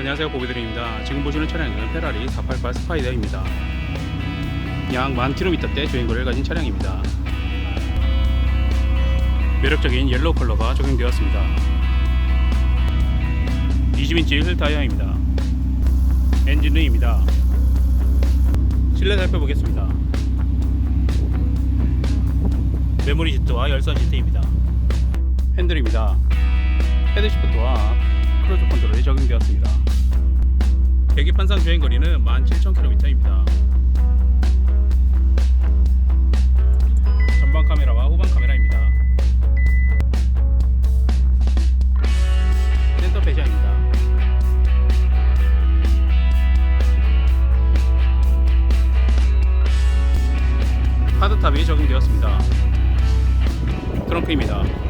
안녕하세요. 보비드립니다. 지금 보시는 차량은 페라리 488 스파이더입니다. 약 1000km대 주행거리를 가진 차량입니다. 매력적인 옐로우 컬러가 적용되었습니다. 20인치 휠 타이어입니다. 엔진음입니다. 실내 살펴보겠습니다. 메모리 시트와 열선 시트입니다. 핸들입니다. 헤드시프트와 크루즈 컨트롤이 적용되었습니다. 계기판상 주행 거리는 17,000km입니다. 전방 카메라와 후방 카메라입니다. 센터 배시입니다. 하드탑이 적용되었습니다. 트렁크입니다